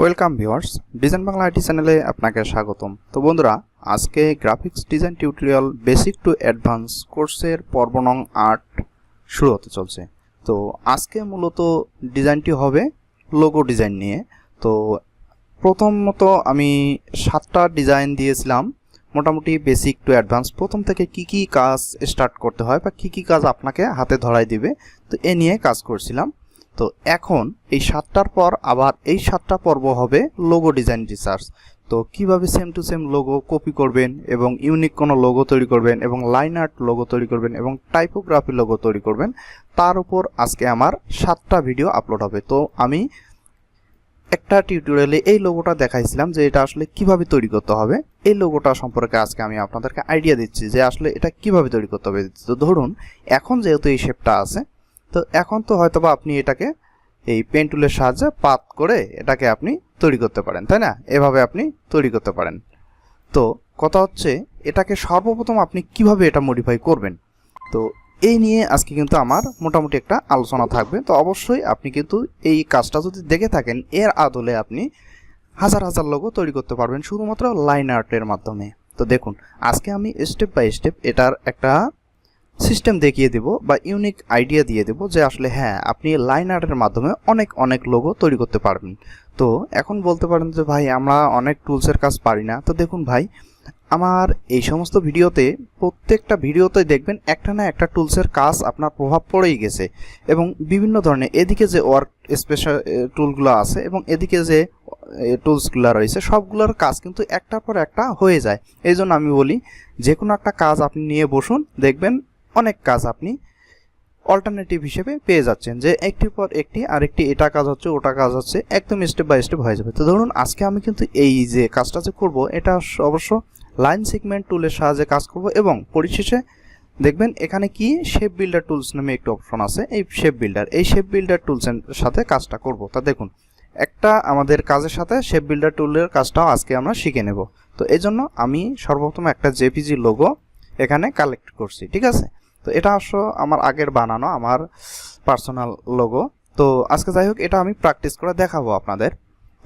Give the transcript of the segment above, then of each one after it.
Welcome viewers design Bangla IT চ্যানেলে আপনাকে স্বাগতম। তো বন্ধুরা, আজকে graphics design tutorial basic to advance কোর্সের পর্ব নং আট শুরু হতে চলছে। তো আজকে মূলত ডিজাইনটি হবে লোগো ডিজাইন নিয়ে। তো প্রথমত আমি সাতটা ডিজাইন দিয়েছিলাম, মোটামুটি বেসিক টু অ্যাডভান্স প্রথম থেকে কি কি কাজ স্টার্ট করতে হয় বা কি কি কাজ আপনাকে হাতে ধরাই দিবে তো এ নিয়ে কাজ করছিলাম। তো এখন এই সাতটার পর আবার এই সাতটা পর্ব হবে লোগো ডিজাইন রিসার্চ তো কীভাবে same to same logo copy করবেন এবং ইউনিক কোনো লোগো তৈরি করবেন এবং লাইন আর্ট লোগো তৈরি করবেন এবং টাইপোগ্রাফি লোগো তৈরি করবেন, তার উপর আজকে আমার সাতটা ভিডিও আপলোড হবে। তো আমি একটা টিউটোরিয়ালে এই লোগোটা দেখাইছিলাম যে এটা আসলে কীভাবে তৈরি করতে হবে। এই লোগোটা সম্পর্কে আজকে আমি আপনাদেরকে আইডিয়া দিচ্ছি যে আসলে এটা কীভাবে তৈরি করতে হবে। তো ধরুন, এখন যেহেতু এই শেপটা আছে তো এখন তো হয়তোবা আপনি এটাকে এই পেন টুলের সাহায্যে পাত করে এটাকে আপনি তৈরি করতে পারেন, তাই না? এভাবে আপনি তৈরি করতে পারেন। তো কথা হচ্ছে, এটাকে সর্বপ্রথম আপনি কীভাবে এটা মডিফাই করবেন? তো এই নিয়ে আজকে কিন্তু আমার মোটামুটি একটা আলোচনা থাকবে। তো অবশ্যই আপনি কিন্তু এই কাজটা যদি দেখে থাকেন, এর আদলে আপনি হাজার হাজার লোগো তৈরি করতে পারবেন শুধুমাত্র লাইন আর্টের মাধ্যমে। তো দেখুন, আজকে আমি স্টেপ বাই স্টেপ এটার একটা সিস্টেম দেখিয়ে দেব বা ইউনিক আইডিয়া দিয়ে দেব যে আসলে হ্যাঁ আপনি লাইন আর্টের মাধ্যমে অনেক অনেক লোগো তৈরি করতে পারবেন। তো এখন বলতে পারেন যে ভাই, আমরা অনেক টুলসের কাজ পারি না। তো দেখুন ভাই, আমার এই সমস্ত ভিডিওতে প্রত্যেকটা ভিডিওতে দেখবেন একটা না একটা টুলসের কাজ আপনার প্রভাব পড়েই গেছে এবং বিভিন্ন ধরনের, এদিকে যে ওয়ার্ক স্পেশাল টুলগুলো আছে এবং এদিকে যে টুলসগুলো রয়েছে, সবগুলোর কাজ কিন্তু একটার পর একটা হয়ে যায়। এই জন্য আমি বলি, যে কোনো একটা কাজ আপনি নিয়ে বসুন, দেখবেন অনেক কাজ আপনি অল্টারনেটিভ হিসেবে পেয়ে যাচ্ছেন যে একটির পর একটি আরেকটি, এটা কাজ হচ্ছে, ওটা কাজ হচ্ছে, একদম স্টেপ বাই স্টেপ হয়ে যাবে। তো ধরুন, আজকে আমি কিন্তু এই যে কাজটা যে করব, এটা অবশ্য লাইন সিগমেন্ট টুলের সাহায্যে কাজ করব এবং পরিশেষে দেখবেন এখানে কি শেপ বিল্ডার টুলস নামে একটি অপশন আছে, এই শেপ বিল্ডার এই শেপ বিল্ডার টুলসের সাথে কাজটা করব। তা দেখুন, একটা আমাদের কাজের সাথে শেপ বিল্ডার টুলের কাজটাও আজকে আমরা শিখে নেব। তো এই জন্য আমি সর্বপ্রথম একটা জেপিজি লোগো এখানে কালেক্ট করছি, ঠিক আছে? তো এটা আসো আমার আগের বানানো, আমার পার্সোনাল লোগো তো আজকে যাই হোক, এটা আমি প্র্যাকটিস করে দেখাবো আপনাদের।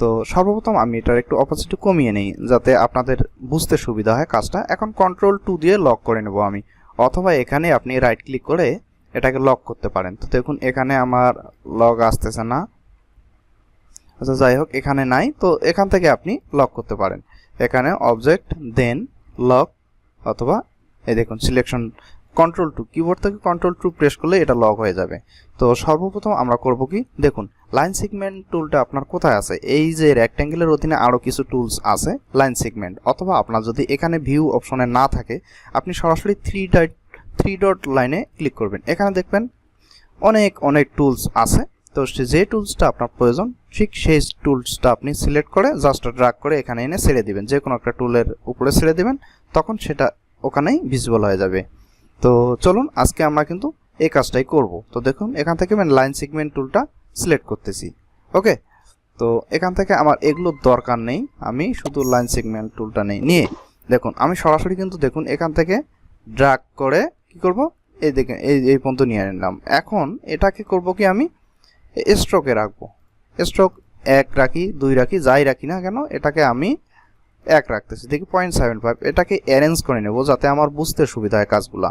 তো সর্বপ্রথম আমি এটার একটু অপোজিটি কমিয়ে নেই, যাতে আপনাদের বুঝতে সুবিধা হয় কাজটা। এখন কন্ট্রোল টু দিয়ে লক করে নেব আমি। অথবা এখানে আপনি রাইট ক্লিক করে এটাকে লক করতে পারেন। তো দেখুন, এখানে আমার লগ আসতেছে না। আচ্ছা যাই হোক, এখানে নাই। তো এখান থেকে আপনি লক করতে পারেন। এখানে অবজেক্ট দেন লক অথবা এই দেখুন সিলেকশন কন্ট্রোল টু কিবোর্ড থেকে কন্ট্রোল টু প্রেস করলে এটা লক হয়ে যাবে। তো সর্বপ্রথম আমরা করব কি? দেখুন লাইন সিগমেন্ট টুলটা আপনার কোথায় আছে? এই যে রেক্ট্যাঙ্গেলের অধীনে আরও কিছু টুলস আছে লাইন সিগমেন্ট অথবা আপনার যদি এখানে ভিউ অপশনে না থাকে, আপনি সরাসরি থ্রি ডট থ্রি ডট লাইনে ক্লিক করবেন। এখানে দেখবেন অনেক অনেক টুলস আছে। তো যে টুলসটা আপনার প্রয়োজন, ঠিক সেই টুলসটা আপনি সিলেক্ট করে জাস্ট ড্রাগ করে এখানে এনে ছেড়ে দিবেন। যে কোনো একটা টুলের উপরে ছেড়ে দিবেন, তখন সেটা ওখানেই ভিজিবল হয়ে যাবে। তো চলুন, আজকে আমরা কিন্তু এই কাজটাই করব। তো দেখুন, এখান থেকে আমি লাইন সিগমেন্ট টুলটা সিলেক্ট করতেছি। ওকে তো এখান থেকে আমার এগুলোর দরকার নেই। আমি শুধু লাইন সিগমেন্ট টুলটা নেই। নিয়ে, দেখুন, আমি সরাসরি কিন্তু দেখুন, এখান থেকে ড্রাগ করে কি করব? এই দেখেন এই এই পর্যন্ত নিয়ে নিলাম। এখন এটাকে করব কি আমি? স্ট্রোকে রাখব। স্ট্রোক এক রাখি, দুই রাখি, যাই রাখি না কেন, এটাকে আমি এক রাখতেছি। দেখি পয়েন্ট সেভেন ফাইভ এটাকে অ্যারেঞ্জ করে নেব যাতে আমার বুঝতে সুবিধা হয় কাজগুলা।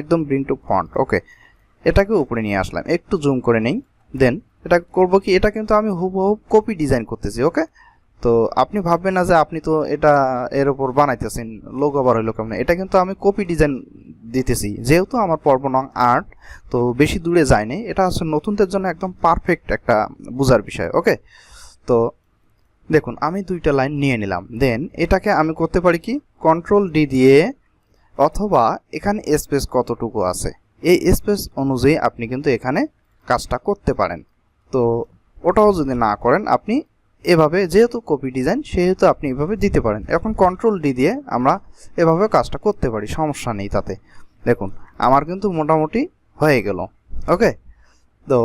একদম ব্রিং টু ফন্ট ওকে এটাকে উপরে নিয়ে আসলাম, একটু জুম করে নেই দেন এটা করব কি? এটা কিন্তু আমি হুবহু কপি ডিজাইন করতেছি ওকে তো আপনি ভাববেন না যে আপনি তো এটা এর উপর বানাইতেছেন লোগো বার হইল কেমন? এটা কিন্তু আমি কপি ডিজাইন দিতেছি, যেহেতু আমার পর্ব নং আর্ট তো বেশি দূরে যায়নি এটা হচ্ছে নতুনদের জন্য একদম পারফেক্ট একটা বোঝার বিষয় ওকে তো দেখুন, আমি দুইটা লাইন নিয়ে নিলাম দেন এটাকে আমি করতে পারি কি? কন্ট্রোল ডি দিয়ে অথবা এখানে স্পেস কতটুকু আছে? এই স্পেস অনুযায়ী আপনি কিন্তু এখানে কাজটা করতে পারেন। তো ওটাও যদি না করেন, আপনি এভাবে যেহেতু কপি ডিজাইন সেহেতু আপনি এভাবে দিতে পারেন। এখন কন্ট্রোল ডি দিয়ে আমরা এভাবে কাজটা করতে পারি, সমস্যা নেই তাতে। দেখুন, আমার কিন্তু মোটামুটি হয়ে গেল। ওকে তো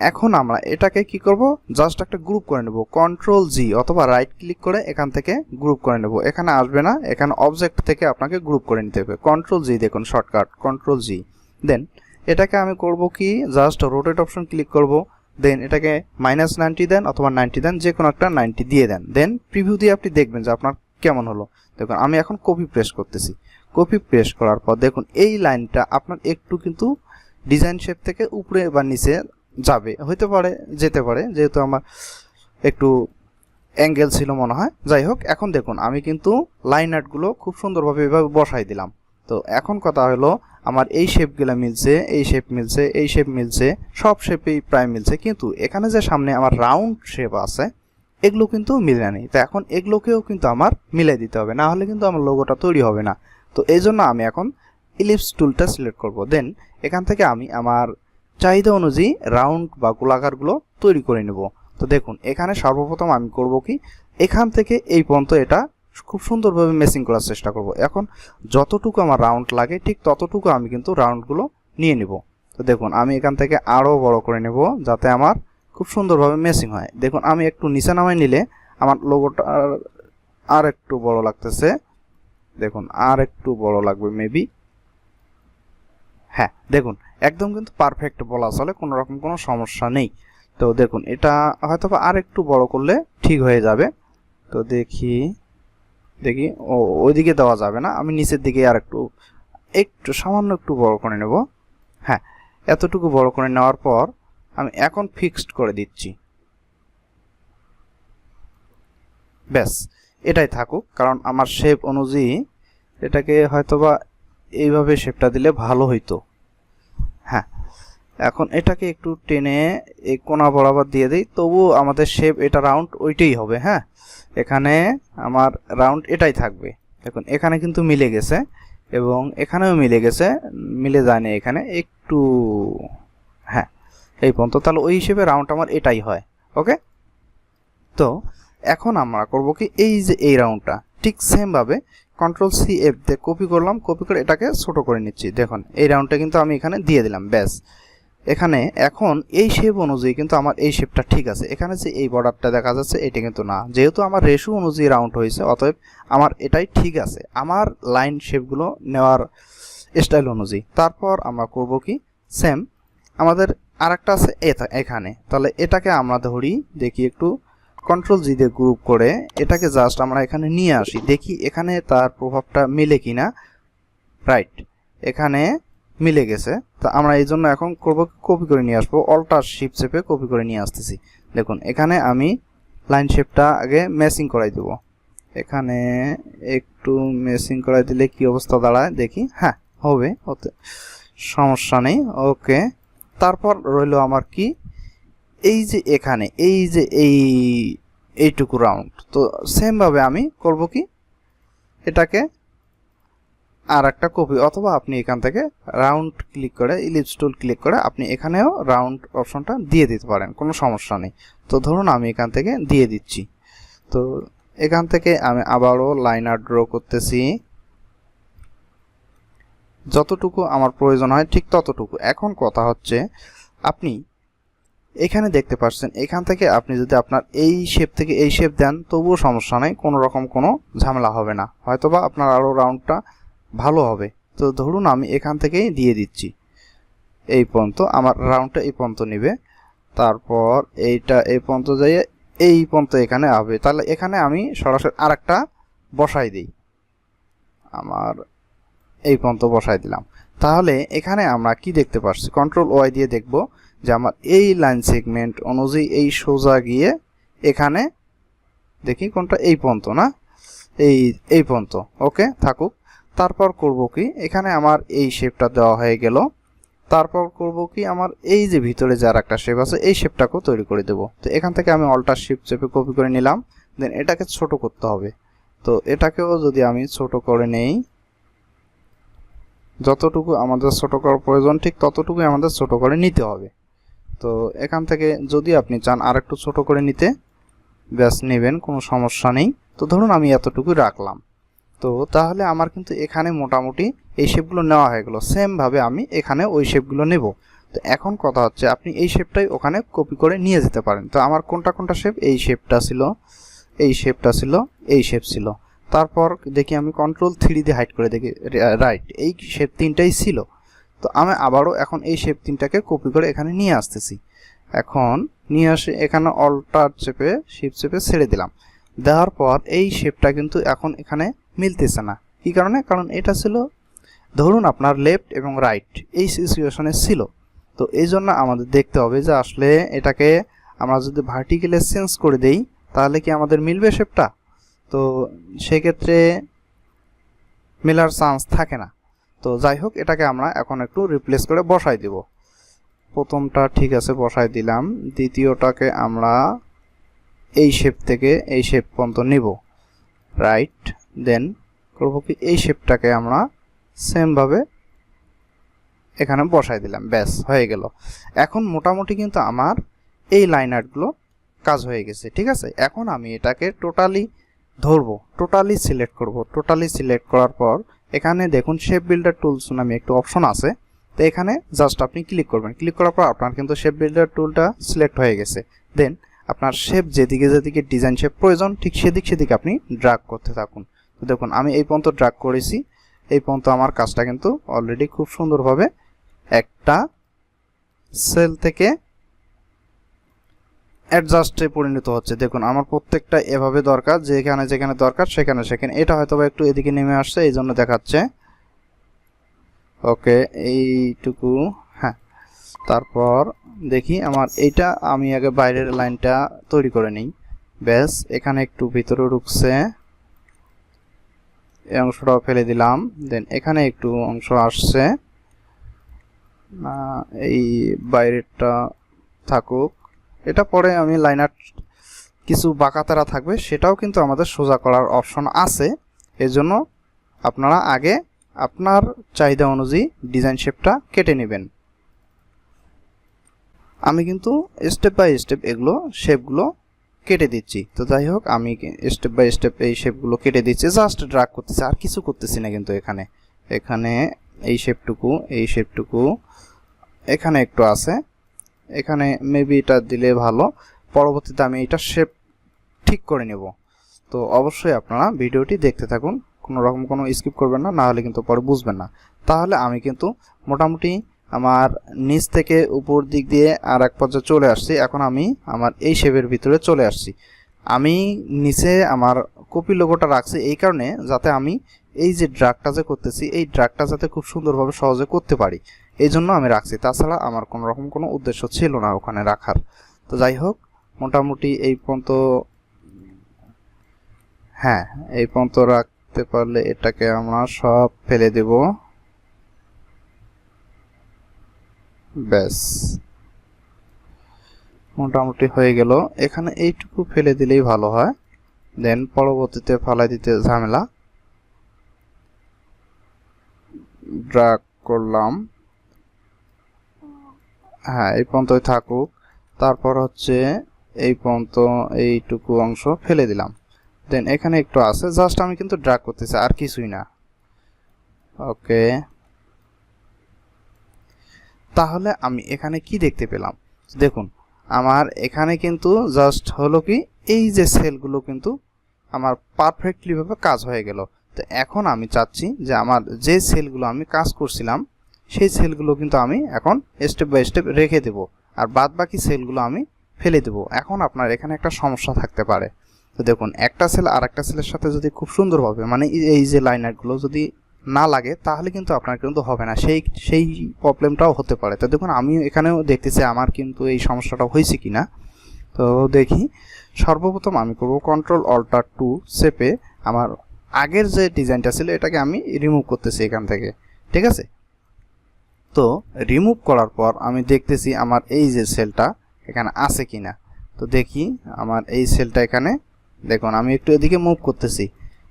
এখন আমরা এটাকে কি করব? জাস্ট একটা গ্রুপ করে নেব। কন্ট্রোল জি অথবা রাইট ক্লিক করে এখান থেকে গ্রুপ করে নেব। এখানে আসবে না। এখানে অবজেক্ট থেকে আপনাকে গ্রুপ করে নিতে হবে। কন্ট্রোল জি দেখুন শর্টকাট কন্ট্রোল জি দেন এটাকে আমি করব কি? জাস্ট রোটেট অপশন ক্লিক করব। দেন এটাকে মাইনাস নাইনটি দেন অথবা নাইনটি দেন যে কোনো একটা নাইনটি দিয়ে দেন। দেন প্রিভিউ দিয়ে আপনি দেখবেন যে আপনার কেমন হলো। দেখুন, আমি এখন কপি প্রেস করতেছি। কপি প্রেস করার পর দেখুন, এই লাইনটা আপনার একটু কিন্তু ডিজাইন শেপ থেকে উপরে বা নিচে যাবে, হইতে পারে, যেতে পারে, যেহেতু আমার একটু অ্যাঙ্গেল ছিল মনে হয়। যাই হোক, এখন দেখুন, আমি কিন্তু লাইন আর্টগুলো খুব সুন্দরভাবে এভাবে বসাই দিলাম। তো এখন কথা হলো, আমার এই শেপগুলো মিলছে, এই শেপ মিলছে, এই শেপ মিলছে, সব শেপেই প্রায় মিলছে, কিন্তু এখানে যে সামনে আমার রাউন্ড শেপ আছে, এগুলো কিন্তু মিলে নেই তো এখন এগুলোকেও কিন্তু আমার মিলাই দিতে হবে, না হলে কিন্তু আমার লোগোটা তৈরি হবে না। তো এই জন্য আমি এখন ইলিপস টুলটা সিলেক্ট করব। দেন এখান থেকে আমি আমার চাহিদা অনুযায়ী রাউন্ড বা গোলাকারগুলো তৈরি করে নেব। তো দেখুন, এখানে সর্বপ্রথম আমি করব কি, এখান থেকে এই পর্যন্ত এটা খুব সুন্দরভাবে মেসিং করার চেষ্টা করব। এখন যতটুকু আমার রাউন্ড লাগে, ঠিক ততটুকু আমি কিন্তু রাউন্ডগুলো নিয়ে নিব। তো দেখুন, আমি এখান থেকে আরও বড় করে নেব যাতে আমার খুব সুন্দরভাবে মেসিং হয়। দেখুন, আমি একটু নিচে নামায় নিলে আমার লোগোটা আর একটু বড় লাগতেছে। দেখুন, আর একটু বড় লাগবে মেবি হ্যাঁ দেখুন, একদম কিন্তু পারফেক্ট বলা চলে, কোনো রকম কোনো সমস্যা নেই। তো দেখুন, এটা হয়তো আর একটু বড় করলে ঠিক হয়ে যাবে। তো দেখি দেখি, ও, ওইদিকে দেওয়া যাবে না, আমি নিচের দিকে আর একটু একটু, সামান্য একটু বড় করে নেব। হ্যাঁ এতটুকু বড় করে নেওয়ার পর আমি এখন ফিক্সড করে দিচ্ছি। ব্যাস, এটাই থাকুক, কারণ আমার শেপ অনুযায়ী এটাকে হয়তোবা এইভাবে শেপটা দিলে ভালো হইতো। হ্যাঁ। এখন এটাকে একটু টেনে এই কোনা বরাবর দিয়ে দিই তবু আমাদের শেপ এটা রাউন্ড ওইটাই হবে হ্যাঁ। এখানে আমার রাউন্ড এটাই থাকবে। দেখুন, এখানে কিন্তু মিলে গেছে এবং এখানেও মিলে গেছে, মিলে যায়নি এখানে, একটু হ্যাঁ। এই পর্যন্ত, তাহলে ওই হিসেবে রাউন্ড আমার এটাই হয়, ওকে? তো, এখন আমরা করব কি, এই যে এই রাউন্ডটা ঠিক সেমভাবে কন্ট্রোল সি এফ দিয়ে কপি করলাম কপি করে এটাকে ছোট করে নিচ্ছি। দেখুন, এই রাউন্ডটা কিন্তু আমি এখানে দিয়ে দিলাম, ব্যাস। এখানে এখন এই শেপ অনুযায়ী কিন্তু আমার এই শেপটা ঠিক আছে। এখানে যে এই বর্ডারটা দেখা যাচ্ছে, এটা কিন্তু না। যেহেতু আমার রেশু অনুযায়ী রাউন্ড হয়েছে, অতএব আমার এটাই ঠিক আছে। আমার লাইন শেপগুলো নেওয়ার স্টাইল অনুযায়ী। তারপর আমরা করব কি? সেম আমাদের আরেকটা আছে এথা- এখানে। তাহলে এটাকে আমরা ধরি, দেখি একটু। কন্ট্রোল জি দিয়ে গ্রুপ করে এটাকে জাস্ট আমরা এখানে নিয়ে আসি। দেখি এখানে তার প্রভাবটা মিলে কিনা। রাইট এখানে মিলে গেছে। তা আমরা এই জন্য এখন করব কপি করে নিয়ে আসব। অল্টার শিপ শেপে কপি করে নিয়ে আসতেছি। দেখুন, এখানে আমি লাইন শেপটা আগে ম্যাচিং করাই দেবো। এখানে একটু মেসিং করাই দিলে কি অবস্থা দাঁড়ায়? দেখি। হ্যাঁ হবে। ওতে সমস্যা নেই। ওকে তারপর রইল আমার কি? এই যে এখানে, এই যে এই, এইটুকু রাউন্ড তো সেমভাবে আমি করব কি? এটাকে আর একটা কপি অথবা আপনি এখান থেকে রাউন্ড ক্লিক করে ইলিপস টুল ক্লিক করে, আপনি এখানেও রাউন্ড অপশনটা দিয়ে দিতে পারেন, কোনো সমস্যা নেই। তো ধরুন আমি এখান থেকে দিয়ে দিচ্ছি। তো এখান থেকে আমি আবারও লাইনার ড্র করতেছি। যতটুকু আমার প্রয়োজন হয়, ঠিক ততটুকু। এখন কথা হচ্ছে, আপনি এখানে দেখতে পাচ্ছেন, এখান থেকে আপনি যদি আপনার এই শেপ থেকে এই শেপ দেন, তবুও সমস্যা নেই, কোনো রকম কোনো ঝামেলা হবে না। হয়তোবা আপনার আরও রাউন্ডটা ভালো হবে। তো ধরুন আমি এখান থেকেই দিয়ে দিচ্ছি। এই পর্যন্ত আমার রাউন্ডটা এই পর্যন্ত নেবে। তারপর এইটা এই পর্যন্ত যাইয়ে এই পর্যন্ত এখানে হবে তাহলে এখানে আমি সরাসরি আরেকটা বসাই দিই। আমার এই পর্যন্ত বসাই দিলাম। তাহলে এখানে আমরা কি দেখতে পাচ্ছি? কন্ট্রোল ওয়াই দিয়ে দেখব। যে আমার এই লাইন সেগমেন্ট অনুযায়ী এই সোজা গিয়ে এখানে দেখি কোনটা এই পন্ত না? এই এই পন্ত ওকে থাকুক। তারপর করব কি? এখানে আমার এই শেপটা দেওয়া হয়ে গেল। তারপর করব কি? আমার এই যে ভিতরে যার একটা শেপ আছে, এই শেপটাকেও তৈরি করে দেব। তো এখান থেকে আমি অল্টার শেপ চেপে কপি করে নিলাম। দেন এটাকে ছোট করতে হবে। তো এটাকেও যদি আমি ছোট করে নেই, যতটুকু আমাদের ছোট করার প্রয়োজন, ঠিক ততটুকুই আমাদের ছোট করে নিতে হবে। তো এখান থেকে যদি আপনি চান আরেকটু ছোটো করে নিতে, ব্যাস নেবেন, কোনো সমস্যা নেই। তো ধরুন আমি এতটুকুই রাখলাম। তো তাহলে আমার কিন্তু এখানে মোটামুটি এই শেপগুলো নেওয়া হয়ে গেলো। সেমভাবে আমি এখানে ওই শেপগুলো নেব। তো এখন কথা হচ্ছে, আপনি এই শেপটাই ওখানে কপি করে নিয়ে যেতে পারেন। তো আমার কোনটা কোনটা শেপ এই শেপটা ছিল, এই শেপটা ছিল, এই শেপ ছিল। তারপর দেখি আমি কন্ট্রোল থ্রি দিয়ে হাইড করে দেখি রাইট এই শেপ তিনটাই ছিল। তো আমি আবারও এখন এই শেপ তিনটাকে কপি করে এখানে নিয়ে আসতেছি। এখন নিয়ে আসে, এখানে অল্টার চেপে শিপ চেপে ছেড়ে দিলাম। দেওয়ার পর এই শেপটা কিন্তু এখন এখানে মিলতেছে না। কী কারণে? কারণ এটা ছিল, ধরুন আপনার লেফট এবং রাইট এই সিচুয়েশনে ছিল। তো এই জন্য আমাদের দেখতে হবে যে আসলে এটাকে আমরা যদি ভার্টিক্যালে চেঞ্জ করে দেই, তাহলে কি আমাদের মিলবে শেপটা তো সেক্ষেত্রে মেলার চান্স থাকে না। তো যাই হোক এটাকে আমরা এখন একটু রিপ্লেস করে বসাই দিব। প্রথমটা ঠিক আছে, বসাই দিলাম। দ্বিতীয়টাকে আমরা এই শেপ থেকে এই শেপ পর্যন্ত নিব। রাইট দেন করব কি, এই শেপটাকে আমরা সেমভাবে এখানে বসাই দিলাম। ব্যাস, হয়ে গেল। এখন মোটামুটি কিন্তু আমার এই লাইন আর্টগুলো কাজ হয়ে গেছে, ঠিক আছে? এখন আমি এটাকে টোটালি ধরবো টোটালি সিলেক্ট করব। টোটালি সিলেক্ট করার পর এখানে দেখুন শেপ বিল্ডার টুলস নামে একটু অপশন আছে। তো এখানে জাস্ট আপনি ক্লিক করবেন। ক্লিক করার পর আপনার কিন্তু শেপ বিল্ডার টুলটা সিলেক্ট হয়ে গেছে। দেন আপনার শেপ যেদিকে যেদিকে ডিজাইন শেপ প্রয়োজন, ঠিক সেদিক সেদিকে আপনি ড্রাগ করতে থাকুন। তো দেখুন, আমি এই পর্যন্ত ড্রাগ করেছি। এই পর্যন্ত আমার কাজটা কিন্তু অলরেডি খুব সুন্দরভাবে একটা সেল থেকে অ্যাডজাস্টে পরিণত হচ্ছে। দেখুন, আমার প্রত্যেকটা এভাবে দরকার, যেখানে যেখানে দরকার সেখানে সেখানে। এটা হয়তো একটু এদিকে নেমে আসছে এই জন্য দেখাচ্ছে। ওকে, এইটুকু হ্যাঁ। তারপর দেখি আমার এইটা, আমি আগে বাইরের লাইনটা তৈরি করে নিই। ব্যাস, এখানে একটু ভিতরে ঢুকছে। এই অংশটাও ফেলে দিলাম। দেন এখানে একটু অংশ আসছে। এই বাইরেরটা থাকুক। এটা পরে আমি লাইনার কিছু বাঁকাতারা থাকবে, সেটাও কিন্তু আমাদের সোজা করার অপশন আছে। এজন্য আপনারা আগে আপনার চাহিদা অনুযায়ী ডিজাইন শেপটা কেটে নেবেন। আমি কিন্তু স্টেপ বাই স্টেপ এগুলো শেপগুলো কেটে দিচ্ছি। তো যাই হোক, আমি স্টেপ বাই স্টেপ এই শেপগুলো কেটে দিচ্ছি। জাস্ট ড্রাগ করতেছি, আর কিছু করতেছি না কিন্তু এখানে। এখানে এই শেপটুকু এই শেপটুকু এখানে একটু আছে। এখানে মেবি এটা দিলে ভালো। পরবর্তীতে আমি এটা শেপ ঠিক করে নেব। তো অবশ্যই আপনারা ভিডিওটি দেখতে থাকুন। কোনো রকম কোনো স্কিপ করবেন না নাহলে কিন্তু পরে বুঝবেন না। তাহলে আমি কিন্তু মোটামুটি আমার নিচ থেকে উপর দিক দিয়ে আর এক পর্যায়ে চলে আসছি। এখন আমি আমার এই শেপের ভিতরে চলে আসছি। আমি নিচে আমার কপি লোগোটা রাখছি এই কারণে যাতে আমি এই যে ড্রাগটা যে করতেছি, এই ড্রাগটা যাতে খুব সুন্দরভাবে সহজে করতে পারি। এই জন্য আমি রাখছি। তাছাড়া আমার কোনো রকম কোনো উদ্দেশ্য ছিল না ওখানে রাখার। তো যাই হোক, মোটামুটি এই পর্যন্ত হ্যাঁ এই পর্যন্ত রাখতে পারলে এটাকে আমরা সব ফেলে দেব। ব্যাস। মোটামুটি হয়ে গেল। এখানে এইটুকু ফেলে দিলেই ভালো হয়। দেন পরবর্তীতে ফালাই দিতে ঝামেলা। ড্রাগ করলাম। হ্যাঁ এই পর্যন্তই থাকুক। তারপর হচ্ছে এই পর্যন্ত এইটুকু অংশ ফেলে দিলাম। দেন এখানে একটু আছে জাস্ট আমি কিন্তু ড্রাগ করতেছি, আর কিছুই না। ওকে তাহলে আমি এখানে কি দেখতে পেলাম? দেখুন, আমার এখানে কিন্তু জাস্ট হলো কি, এই যে সেলগুলো কিন্তু আমার পারফেক্টলিভাবে কাজ হয়ে গেল। তো এখন আমি চাচ্ছি যে আমার যে সেলগুলো আমি কাজ করছিলাম সেই সেলগুলো কিন্তু আমি এখন স্টেপ বাই স্টেপ রেখে দেব। আর বাদ বাকি সেলগুলো আমি ফেলে দেব। এখন আপনার এখানে একটা সমস্যা থাকতে পারে। তো দেখুন, একটা সেল আর একটা সেলের সাথে যদি খুব সুন্দরভাবে মানে এই যে লাইনারগুলো যদি না লাগে, তাহলে কিন্তু আপনার কিন্তু হবে না। সেই সেই প্রবলেমটাও হতে পারে। তো দেখুন আমি এখানেও দেখতেছি আমার কিন্তু এই সমস্যাটা হয়েছে কি না তো দেখি, সর্বপ্রথম আমি করব কন্ট্রোল অল্টার টু সেপে আমার আগের যে ডিজাইনটা ছিল, এটাকে আমি রিমুভ করতেছি এখান থেকে। ঠিক আছে? তো রিমুভ করার পর আমি দেখতেছি আমার এই যে সেলটা এখানে আছে কি না তো দেখি আমার এই সেলটা এখানে। দেখুন, আমি একটু এদিকে মুভ করতেছি।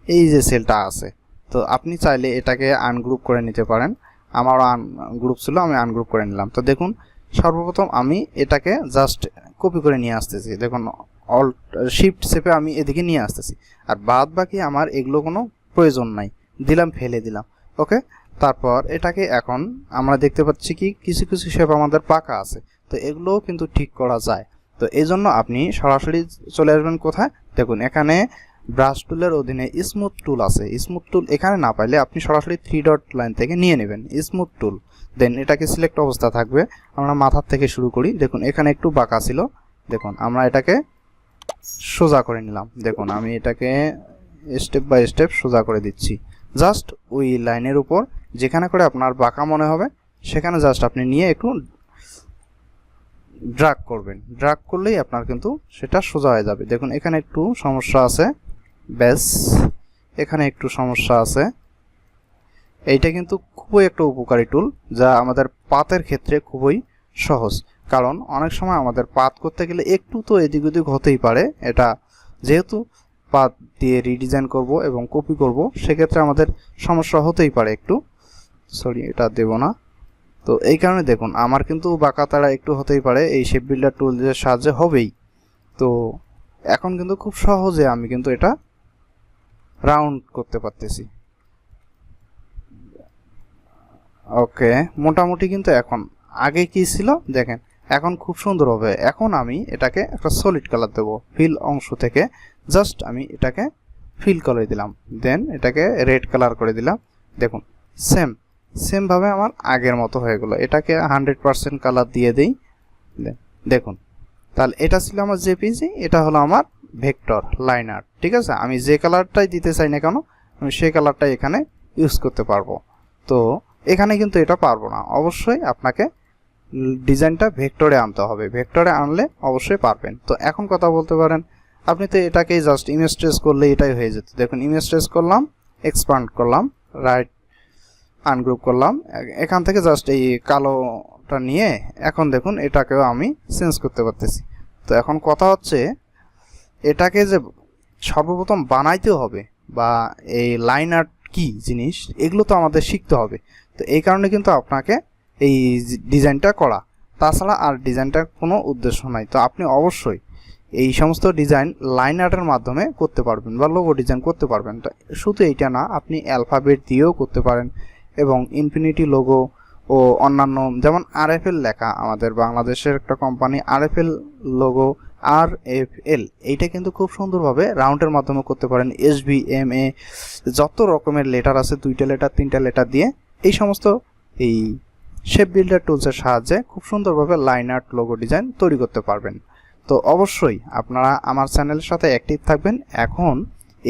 এই যে সেলটা আছে। তো আপনি চাইলে এটাকে আনগ্রুপ করে নিতে পারেন। আমারও আন গ্রুপ ছিল, আমি আনগ্রুপ করে নিলাম। তো দেখুন, সর্বপ্রথম আমি এটাকে জাস্ট কপি করে নিয়ে আসতেছি। দেখুন অল শিফট শেপে আমি এদিকে নিয়ে আসতেছি। আর বাদ বাকি আমার এগুলো কোনো প্রয়োজন নাই। দিলাম, ফেলে দিলাম। ওকে তারপর এটাকে এখন আমরা দেখতে পাচ্ছি কি, কিছু কিছু শেপ আমাদের পাকা আছে। তো এগুলোও কিন্তু ঠিক করা যায়। তো এই জন্য আপনি সরাসরি চলে আসবেন কোথায়? দেখুন, এখানে ব্রাশ টুলের অধীনে স্মুথ টুল আছে। স্মুথ টুল এখানে না পাইলে আপনি সরাসরি থ্রি ডট লাইন থেকে নিয়ে নেবেন স্মুথ টুল দেন এটাকে সিলেক্ট অবস্থা থাকবে। আমরা মাথার থেকে শুরু করি। দেখুন, এখানে একটু বাঁকা ছিল। দেখুন, আমরা এটাকে সোজা করে নিলাম। দেখুন, আমি এটাকে স্টেপ বাই স্টেপ সোজা করে দিচ্ছি। জাস্ট ওই লাইনের উপর যেখানে করে আপনার বাঁকা মনে হবে, সেখানে জাস্ট আপনি নিয়ে একটু ড্রাগ করবেন। ড্রাগ করলেই আপনার কিন্তু সেটা সোজা হয়ে যাবে। দেখুন, এখানে একটু সমস্যা আছে। ব্যাস, এখানে একটু সমস্যা আছে। এইটা কিন্তু খুবই একটা উপকারী টুল যা আমাদের পাতের ক্ষেত্রে খুবই সহজ। কারণ অনেক সময় আমাদের পাত করতে গেলে একটু তো এদিক ওদিক হতেই পারে। এটা যেহেতু পাত দিয়ে রিডিজাইন করব এবং কপি করব, সেক্ষেত্রে আমাদের সমস্যা হতেই পারে একটু। সরি এটা দেব না। তো এই কারণে দেখুন, আমার কিন্তু বাঁকা তারা একটু হতেই পারে, এই শেপ বিল্ডার টুলের সাহায্যে হবেই। তো এখন কিন্তু খুব সহজে আমি কিন্তু এটা রাউন্ড করতে পারতেছি। ওকে মোটামুটি কিন্তু এখন, আগে কি ছিল? দেখেন, এখন খুব সুন্দর হবে। এখন আমি এটাকে একটা সলিড কালার দেবো ফিল অংশ থেকে। জাস্ট আমি এটাকে ফিল করে দিলাম। দেন এটাকে রেড কালার করে দিলাম। দেখুন সেম সেমভাবে আমার আগের মতো হয়ে গেলো। এটাকে হান্ড্রেড পারসেন্ট কালার দিয়ে দিই। দেখুন, তাহলে এটা ছিল আমার জেপিজি এটা হলো আমার ভেক্টর লাইন আর্ট ঠিক আছে? আমি যে কালারটাই দিতে চাই না কেন, আমি সেই কালারটাই এখানে ইউজ করতে পারব। তো এখানে কিন্তু এটা পারব না। অবশ্যই আপনাকে ডিজাইনটা ভেক্টরে আনতে হবে। ভেক্টরে আনলে অবশ্যই পারবেন। তো এখন কথা বলতে পারেন আপনি তো এটাকেই জাস্ট ইমেজ ট্রেস করলে এটাই হয়ে যেত। দেখুন ইমেজ ট্রেস করলাম এক্সপান্ড করলাম রাইট আনগ্রুপ করলাম। এখান থেকে জাস্ট এই কালোটা নিয়ে এখন দেখুন এটাকেও আমি চেঞ্জ করতে পারতেছি। তো এখন কথা হচ্ছে, এটাকে যে সর্বপ্রথম বানাইতে হবে বা এই লাইন আর্ট কী জিনিস, এগুলো তো আমাদের শিখতে হবে। তো এই কারণে কিন্তু আপনাকে এই ডিজাইনটা করা। তাছাড়া আর ডিজাইনটার কোনো উদ্দেশ্য নাই। তো আপনি অবশ্যই এই সমস্ত ডিজাইন লাইন আর্টের মাধ্যমে করতে পারবেন বা লোগো ডিজাইন করতে পারবেন। শুধু এইটা না, আপনি অ্যালফাবেট দিয়েও করতে পারেন এবং ইনফিনিটি লোগো ও অন্যান্য, যেমন আরএফএল লেখা আমাদের বাংলাদেশের একটা company RFL logo R F L এইটা কিন্তু খুব সুন্দরভাবে রাউন্ডের মাধ্যমে করতে পারেন। এস বি এম এ যত রকমের লেটার আছে, দুইটা লেটার তিনটা লেটার দিয়ে এই সমস্ত এই শেপ বিল্ডার টুলসের সাহায্যে খুব সুন্দরভাবে লাইন আর্ট লোগো ডিজাইন তৈরি করতে পারবেন। তো অবশ্যই আপনারা আমার চ্যানেলের সাথে অ্যাক্টিভ থাকবেন। এখন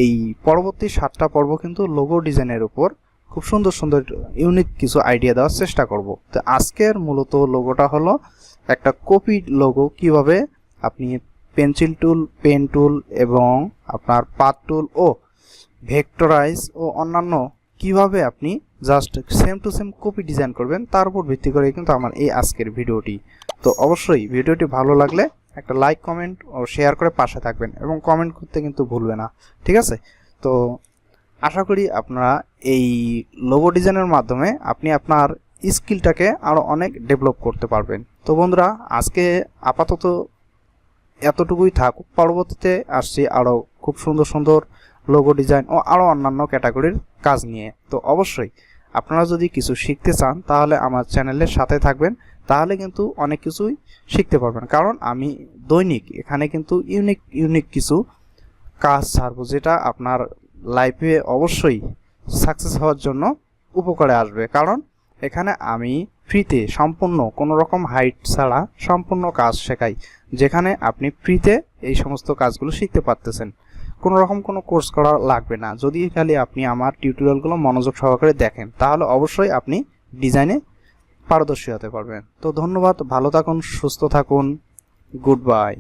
এই পরবর্তী সাতটা পর্ব কিন্তু লোগো ডিজাইনের উপর খুব সুন্দর সুন্দর ইউনিক কিছু আইডিয়া দেওয়ার চেষ্টা করব। তো আজকের মূলত লোগোটা হলো একটা কপি লোগো কীভাবে? আপনি পেন্সিল টুল পেন টুল এবং আপনার পাত টুল ও ভেক্টরাইজ ও অন্যান্য কীভাবে আপনি just same to same copy design করবেন, তার উপর ভিত্তি করে কিন্তু আমার এই আজকের ভিডিওটি। তো অবশ্যই ভিডিওটি ভালো লাগলে একটা লাইক কমেন্ট ও শেয়ার করে পাশে থাকবেন এবং কমেন্ট করতে কিন্তু ভুলবে না, ঠিক আছে? তো আশা করি আপনারা এই লোগো ডিজাইনের মাধ্যমে আপনি আপনার স্কিলটাকে আরও অনেক ডেভেলপ করতে পারবেন। তো বন্ধুরা, আজকে আপাতত এতটুকুই থাকুক। পরবর্তীতে আসছি আরও খুব সুন্দর সুন্দর লোগো ডিজাইন ও আরও অন্যান্য ক্যাটাগরির কাজ নিয়ে। তো অবশ্যই আপনারা যদি কিছু শিখতে চান, তাহলে আমার চ্যানেলের সাথে থাকবেন। তাহলে কিন্তু অনেক কিছুই শিখতে পারবেন। কারণ আমি দৈনিক এখানে কিন্তু ইউনিক ইউনিক কিছু কাজ ছাড়বো, যেটা আপনার লাইফে অবশ্যই সাকসেস হওয়ার জন্য উপকারে আসবে। কারণ এখানে আমি ফ্রিতে সম্পূর্ণ কোনো রকম হাইট ছাড়া সম্পূর্ণ কাজ শেখাই, যেখানে আপনি ফ্রিতে এই সমস্ত কাজগুলো শিখতে পারতেছেন। কোনো রকম কোনো কোর্স করা লাগবে না। যদি খালি আপনি আমার টিউটোরিয়ালগুলো মনোযোগ সহকারে দেখেন, তাহলে অবশ্যই আপনি ডিজাইনে পারদর্শী হতে পারবেন। তো ধন্যবাদ, ভালো থাকুন, সুস্থ থাকুন গুড বাই